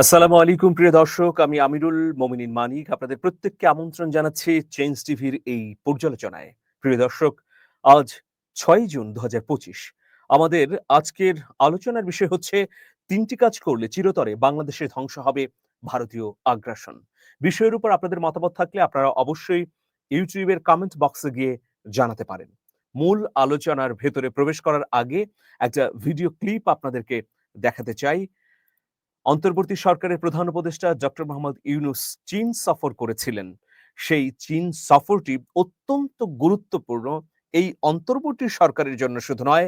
আসসালামু আলাইকুম, প্রিয় দর্শক। আমি আমিরুল মমিনিন মানিক। আপনাদের প্রত্যেককে আমন্ত্রণ জানাচ্ছি চেঞ্জ টিভির এই পর্যালোচনায়। প্রিয় দর্শক, আজ ছয় জুন দু হাজার পঁচিশ। আমাদের আজকের আলোচনার বিষয় হচ্ছে, তিনটি কাজ করলে চিরতরে বাংলাদেশের ধ্বংস হবে ভারতীয় আগ্রাসন। বিষয়ের উপর আপনাদের মতামত থাকলে আপনারা অবশ্যই ইউটিউবের কমেন্ট বক্সে গিয়ে জানাতে পারেন। মূল আলোচনার ভেতরে প্রবেশ করার আগে একটা ভিডিও ক্লিপ আপনাদেরকে দেখাতে চাই। অন্তর্বর্তী সরকারের প্রধান উপদেষ্টা ডক্টর মোহাম্মদ ইউনুস চীন সফর করেছিলেন। সেই চীন সফরটি অত্যন্ত গুরুত্বপূর্ণ। এই অন্তর্বর্তী সরকারের জন্য শুধু নয়,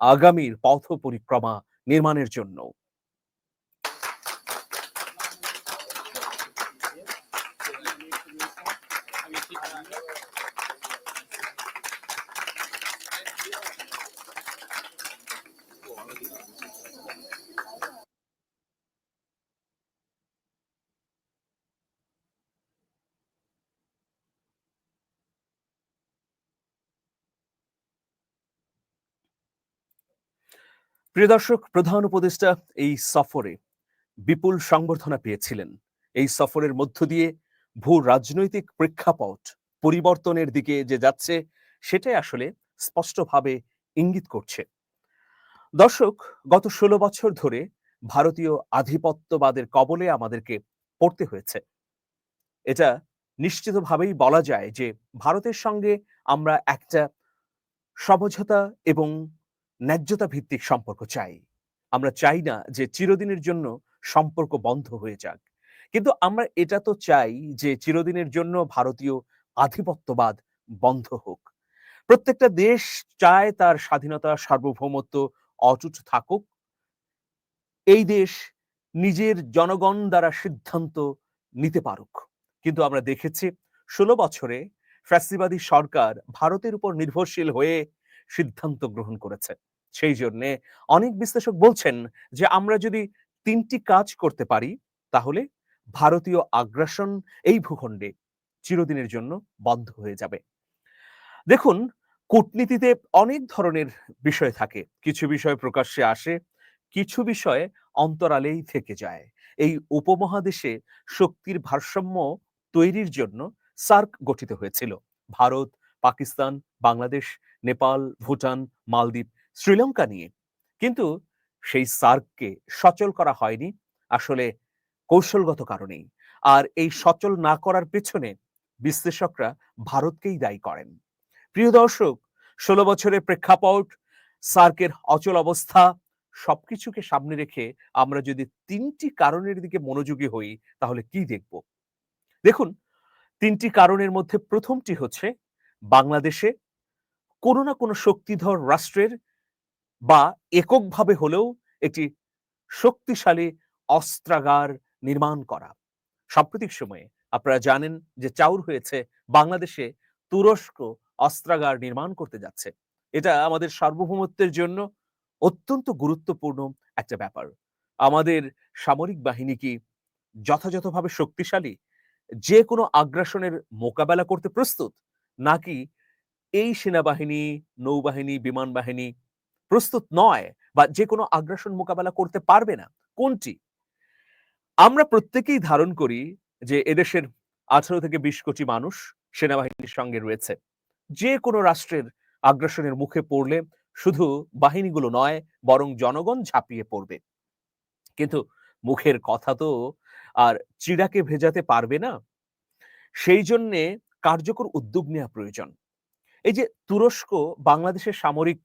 আগামীর পথ পরিক্রমা নির্মাণের জন্য প্রিয় দর্শক, প্রধান উপদেষ্টা এই সফরে বিপুল সংবর্ধনা পেয়েছিলেন। এই সফরের মধ্য দিয়ে ভূ রাজনৈতিক প্রেক্ষাপট পরিবর্তনের দিকে যে যাচ্ছে, সেটাই আসলে স্পষ্টভাবে ইঙ্গিত করছে। দর্শক, গত ষোলো বছর ধরে ভারতীয় আধিপত্যবাদের কবলে আমাদেরকে পড়তে হয়েছে। এটা নিশ্চিতভাবেই বলা যায় যে ভারতের সঙ্গে আমরা একটা সমঝোতা এবং ন্যায্যতা ভিত্তিক সম্পর্ক চাই। আমরা চাই না যে চিরদিনের জন্য সম্পর্ক বন্ধ হয়ে যাক। কিন্তু আমরা এটা তো চাই যে চিরদিনের জন্য ভারতীয় আধিপত্যবাদ বন্ধ হোক। প্রত্যেকটা দেশ চায় তার স্বাধীনতা, সার্বভৌমত্ব অটুট থাকুক। এই দেশ নিজের জনগণ দ্বারা সিদ্ধান্ত নিতে পারুক। কিন্তু আমরা দেখেছি, ষোলো বছরে ফ্যাসিবাদী সরকার ভারতের উপর নির্ভরশীল হয়ে সিদ্ধান্ত গ্রহণ করেছে। সেই জন্যে অনেক বিশ্লেষক বলছেন যে, আমরা যদি তিনটি কাজ করতে পারি, তাহলে ভারতীয় আগ্রাসন এই ভূখণ্ডে চিরদিনের জন্য বন্ধ হয়ে যাবে। দেখুন, কূটনীতিতে অনেক ধরনের বিষয় থাকে। কিছু বিষয় প্রকাশ্যে আসে, কিছু বিষয় অন্তরালেই থেকে যায়। এই উপমহাদেশে শক্তির ভারসাম্য তৈরির জন্য সার্ক গঠিত হয়েছিল। ভারত, পাকিস্তান, বাংলাদেশ, নেপাল, ভুটান, মালদ্বীপ শ্রীলঙ্কা নিয়ে। কিন্তু সেই সার্ককে সচল করা হয়নি আসলে কৌশলগত কারণেই। আর এই সচল না করার পেছনে বিশ্লেষকরা ভারতকেই দায়ী করেন। প্রিয় দর্শক, ষোলো বছরের প্রেক্ষাপট, সার্কের অচল অবস্থা, সবকিছুকে সামনে রেখে আমরা যদি তিনটি কারণের দিকে মনোযোগী হই, তাহলে কি দেখব? দেখুন, তিনটি কারণের মধ্যে প্রথমটি হচ্ছে বাংলাদেশে কোনো না কোনো শক্তিধর রাষ্ট্রের বা এককভাবে হলেও একটি শক্তিশালী অস্ত্রাগার নির্মাণ করা। সাম্প্রতিক সময়ে আপনারা জানেন যে চাউর হয়েছে বাংলাদেশে তুরস্ক অস্ত্রাগার নির্মাণ করতে যাচ্ছে। এটা আমাদের সার্বভৌমত্বের জন্য অত্যন্ত গুরুত্বপূর্ণ একটা ব্যাপার। আমাদের সামরিক বাহিনী কি যথাযথভাবে শক্তিশালী? যে কোনো আগ্রাসনের মোকাবেলা করতে প্রস্তুত? নাকি এই সেনাবাহিনী, নৌবাহিনী, বিমান বাহিনী প্রস্তুত নয় বা যে কোনো আগ্রাসন মোকাবেলা করতে পারবে না, কোনটি? আমরা প্রত্যেকেই ধারণ করি যে এদেশের আঠারো থেকে বিশ কোটি মানুষ সেনাবাহিনীর সঙ্গে রয়েছে। যে কোনো রাষ্ট্রের আগ্রাসনের মুখে পড়লে শুধু বাহিনীগুলো নয়, বরং জনগণ ঝাঁপিয়ে পড়বে। কিন্তু মুখের কথা তো আর চিড়াকে ভেজাতে পারবে না। সেই জন্যে কার্যকর উদ্যোগ নেওয়া প্রয়োজন। এই যে তুরস্ক বাংলাদেশের সামরিক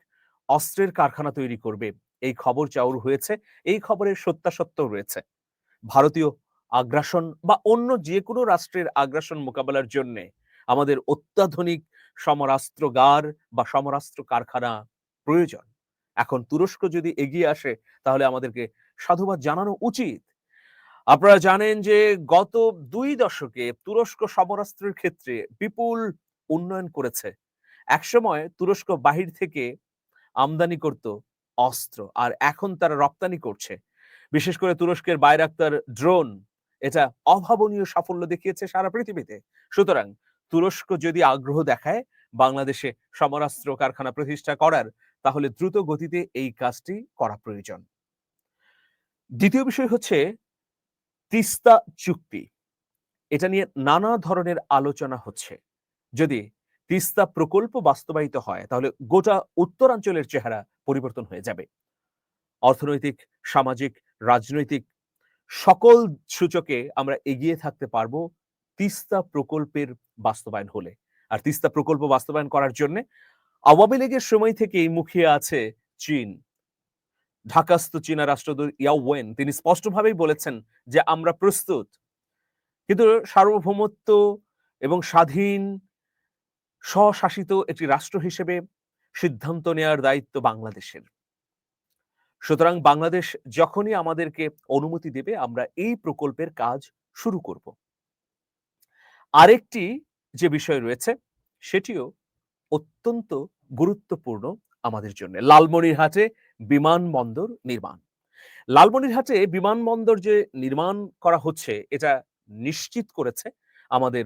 অস্ত্রের কারখানা তৈরি করবে। এই খবর চাউর হয়েছে, এই খবরের সত্যাসত্য রয়েছে। ভারতীয় আগ্রাসন বা অন্য যে কোনো রাষ্ট্রের আগ্রাসন মোকাবেলার জন্য আমাদের অত্যাধুনিক সমরাস্ত্রগার বা সমরাস্ত্র কারখানা প্রয়োজন। এখন তুরস্ক যদি এগিয়ে আসে, তাহলে আমাদেরকে সাধুবাদ জানানো উচিত। আপনারা জানেন যে গত দুই দশকে তুরস্ক সমরাস্ত্রের ক্ষেত্রে বিপুল উন্নয়ন করেছে। একসময় তুরস্ক বাহির থেকে আমদানি করত অস্ত্র, আর এখন তারা রপ্তানি করছে। বিশেষ করে তুরস্কের বাইরাক্তার ড্রোন, এটা অভাবনীয় সাফল্য দেখিয়েছে সারা পৃথিবীতে। সুতরাং তুরস্ক যদি আগ্রহ দেখায় বাংলাদেশে সমরাস্ত্র কারখানা প্রতিষ্ঠা করার, তাহলে দ্রুত গতিতে এই কাজটি করা প্রয়োজন। দ্বিতীয় বিষয় হচ্ছে তিস্তা চুক্তি। এটা নিয়ে নানা ধরনের আলোচনা হচ্ছে। যদি তিস্তা প্রকল্প বাস্তবায়িত হয়, তাহলে গোটা উত্তরাঞ্চলের চেহারা পরিবর্তন হয়ে যাবে। অর্থনৈতিক, সামাজিক, রাজনৈতিক সকল সূচকে আমরা এগিয়ে থাকতে পারব তিস্তা প্রকল্পের বাস্তবায়ন হলে। আর তিস্তা প্রকল্প বাস্তবায়ন করার জন্য আওয়ামী লীগের সময় থেকেই মুখিয়ে আছে চীন। ঢাকাস্থ চীনা রাষ্ট্রদূত ইয়াওয়েন তিনি স্পষ্টভাবেই বলেছেন যে আমরা প্রস্তুত। কিন্তু সার্বভৌমত্ব এবং স্বাধীন স্বশাসিত একটি রাষ্ট্র হিসেবে সিদ্ধান্ত নেয়ার দায়িত্ব বাংলাদেশের। সুতরাং বাংলাদেশ যখনই আমাদেরকে অনুমতি দেবে, আমরা এই প্রকল্পের কাজ শুরু করব। আরেকটি যে বিষয় রয়েছে, সেটিও অত্যন্ত গুরুত্বপূর্ণ আমাদের জন্য। লালমনিরহাটে বিমানবন্দর নির্মাণ। লালমনিরহাটে বিমানবন্দর যে নির্মাণ করা হচ্ছে, এটা নিশ্চিত করেছে আমাদের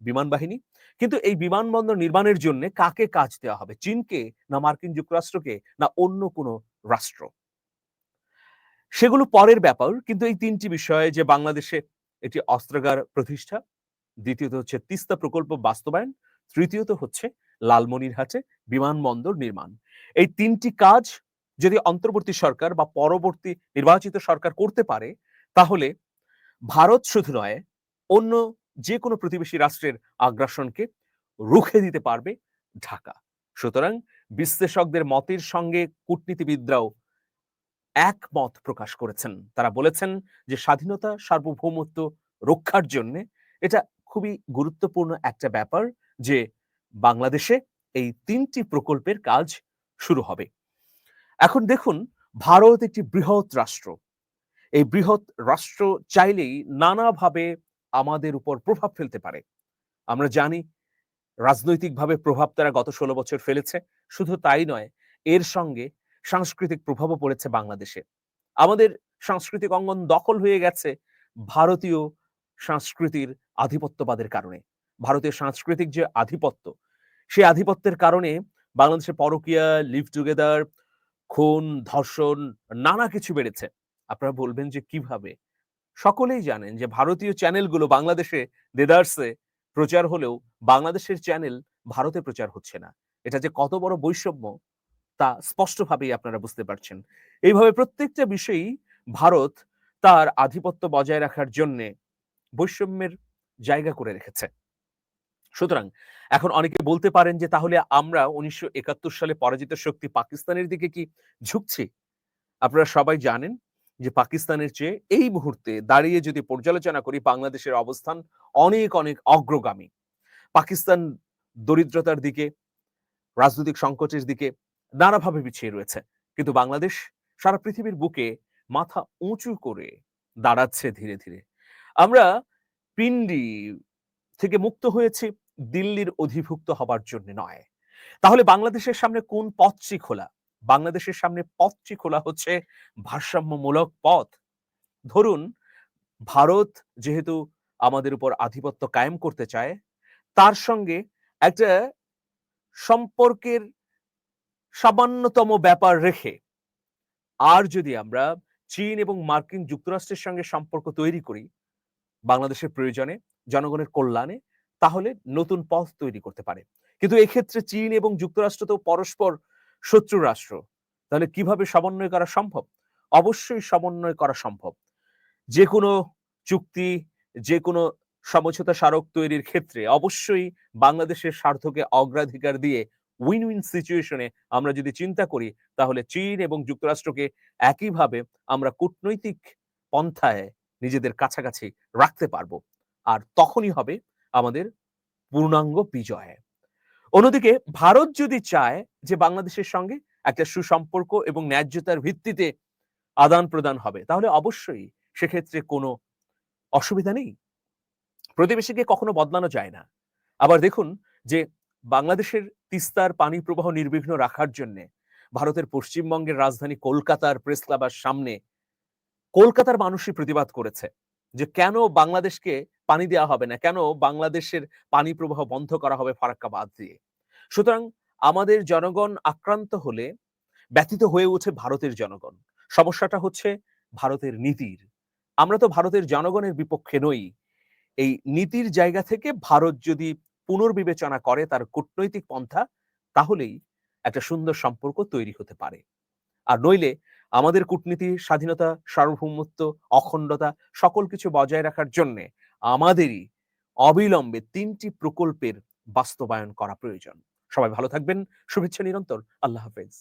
বিমান বাহিনী। কিন্তু এই বিমানবন্দর নির্মাণের জন্য কাকে কাজ দেওয়া হবে? চীনকে না মার্কিন যুক্তরাষ্ট্রকে না অন্য কোনো রাষ্ট্র? সেগুলো পরের ব্যাপার, কিন্তু এই তিনটি বিষয়ে যে বাংলাদেশে একটি অস্ত্রাগার প্রতিষ্ঠা, দ্বিতীয়ত হচ্ছে তিস্তা প্রকল্প বাস্তবায়ন, তৃতীয়ত হচ্ছে লালমনিরহাটে বিমানবন্দর নির্মাণ। এই তিনটি কাজ যদি অন্তর্বর্তী সরকার বা পরবর্তী নির্বাচিত সরকার করতে পারে, তাহলে ভারত শুধু নয়, অন্য যে কোনো প্রতিবেশী রাষ্ট্রের আগ্রাসনকে রুখে দিতে পারবে ঢাকা। সুতরাং বিশ্লেষকদের মতের সঙ্গে কূটনীতিবিদরাও একমত প্রকাশ করেছেন। তারা বলেছেন যে স্বাধীনতা, সার্বভৌমত্ব রক্ষার জন্য এটা খুবই গুরুত্বপূর্ণ একটা ব্যাপার যে বাংলাদেশে এই তিনটি প্রকল্পের কাজ শুরু হবে। এখন দেখুন, ভারত একটি বৃহৎ রাষ্ট্র। এই বৃহৎ রাষ্ট্র চাইলেই নানাভাবে আমাদের উপর প্রভাব ফেলতে পারে। আমরা জানি রাজনৈতিকভাবে প্রভাব তারা গত ষোলো বছর ফেলেছে। শুধু তাই নয়, এর সঙ্গে সাংস্কৃতিক প্রভাবও পড়েছে বাংলাদেশে। আমাদের সাংস্কৃতিক অঙ্গন দখল হয়ে গেছে ভারতীয় সংস্কৃতির আধিপত্যবাদের কারণে। ভারতীয় সাংস্কৃতিক যে আধিপত্য, সেই আধিপত্যের কারণে বাংলাদেশে পরকিয়া লিভ টুগেদার খুন, ধর্ষণ, নানা কিছু বেড়েছে। আপনারা বলবেন যে কীভাবে? সকলেই জানেন যে ভারতীয় চ্যানেলগুলো বাংলাদেশে দেদার্সে প্রচার হলেও বাংলাদেশের চ্যানেল ভারতে প্রচার হচ্ছে না। এটা যে কত বড় বৈষম্য, তা স্পষ্টভাবেই আপনারা বুঝতে পারছেন। এইভাবে প্রত্যেকটা বিষয়েই ভারত তার আধিপত্য বজায় রাখার জন্য বৈষম্যের জায়গা করে রেখেছে। সুতরাং এখন অনেকে বলতে পারেন যে তাহলে আমরা উনিশশো একাত্তর সালে পরাজিত শক্তি পাকিস্তানের দিকে কি ঝুঁকছি? আপনারা সবাই জানেন যে পাকিস্তানের চেয়ে এই মুহূর্তে দাঁড়িয়ে যদি পর্যালোচনা করি, বাংলাদেশের অবস্থান অনেক অনেক অগ্রগামী। পাকিস্তান দরিদ্রতার দিকে, রাজনৈতিক সংকটের দিকে নানাভাবে পিছিয়ে রয়েছে। কিন্তু বাংলাদেশ সারা পৃথিবীর বুকে মাথা উঁচু করে দাঁড়াচ্ছে ধীরে ধীরে। আমরা পিন্ডি থেকে মুক্ত হয়েছি, দিল্লির অধিভুক্ত হবার জন্য নয়। তাহলে বাংলাদেশের সামনে কোন পথটি খোলা? বাংলাদেশের সামনে পথটি খোলা হচ্ছে ভারসাম্যমূলক পথ। ধরুন, ভারত যেহেতু আমাদের উপর আধিপত্য কায়েম করতে চায়, তার সঙ্গে একটা সম্পর্কের সামান্যতম ব্যাপার রেখে আর যদি আমরা চীন এবং মার্কিন যুক্তরাষ্ট্রের সঙ্গে সম্পর্ক তৈরি করি, বাংলাদেশের প্রয়োজনে, জনগণের কল্যাণে, তাহলে নতুন পথ তৈরি করতে পারে। কিন্তু এক্ষেত্রে চীন এবং যুক্তরাষ্ট্র তো পরস্পর শত্রু রাষ্ট্র তাহলে কীভাবে সমন্বয় করা সম্ভব? অবশ্যই সমন্বয় করা সম্ভব। যে কোনো চুক্তি যে কোনো সমঝোতা স্মারক তৈরির ক্ষেত্রে অবশ্যই বাংলাদেশের স্বার্থকে অগ্রাধিকার দিয়ে উইন উইন সিচুয়েশনে আমরা যদি চিন্তা করি, তাহলে চীন এবং যুক্তরাষ্ট্রকে একইভাবে আমরা কূটনৈতিক পন্থায় নিজেদের কাছাকাছি রাখতে পারব। আর তখনই হবে আমাদের পূর্ণাঙ্গ বিজয়। অন্যদিকে ভারত যদি চায় যে বাংলাদেশের সঙ্গে একটা সুসম্পর্ক এবং ন্যায্যতার ভিত্তিতে আদান প্রদান হবে, তাহলে অবশ্যই সেক্ষেত্রে কোনো অসুবিধা নেই। প্রতিবেশীকে কখনো বদলানো যায় না। আবার দেখুন যে বাংলাদেশের তিস্তার পানি প্রবাহ নির্বিঘ্ন রাখার জন্য ভারতের পশ্চিমবঙ্গের রাজধানী কলকাতার প্রেস ক্লাবের সামনে কলকাতার মানুষই প্রতিবাদ করেছে। যে কেন বাংলাদেশকে পানি দেওয়া হবে না? কেন বাংলাদেশের পানি প্রবাহ বন্ধ করা হবে ফারাক্কা বাদ দিয়ে? সুতরাং আমাদের জনগণ আক্রান্ত হলে ব্যতীত হয়ে ওঠে ভারতের জনগণ। সমস্যাটা হচ্ছে ভারতের নীতির। আমরা তো ভারতের জনগণের বিপক্ষে নই। এই নীতির জায়গা থেকে ভারত যদি পুনর্বিবেচনা করে তার কূটনৈতিক পন্থা, তাহলেই একটা সুন্দর সম্পর্ক তৈরি হতে পারে। আর নইলে আমাদের কূটনীতি, স্বাধীনতা, সার্বভৌমত্ব, অখণ্ডতা সকল কিছু বজায় রাখার জন্যে আমাদেরই অবিলম্বে তিনটি প্রকল্পের বাস্তবায়ন করা প্রয়োজন। সবাই ভালো থাকবেন, শুভেচ্ছা নিরন্তর, আল্লাহ হাফেজ।